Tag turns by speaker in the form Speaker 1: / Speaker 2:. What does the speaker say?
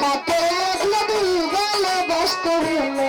Speaker 1: কাটে লাগল দুই গালে ব্যস্ত হলো।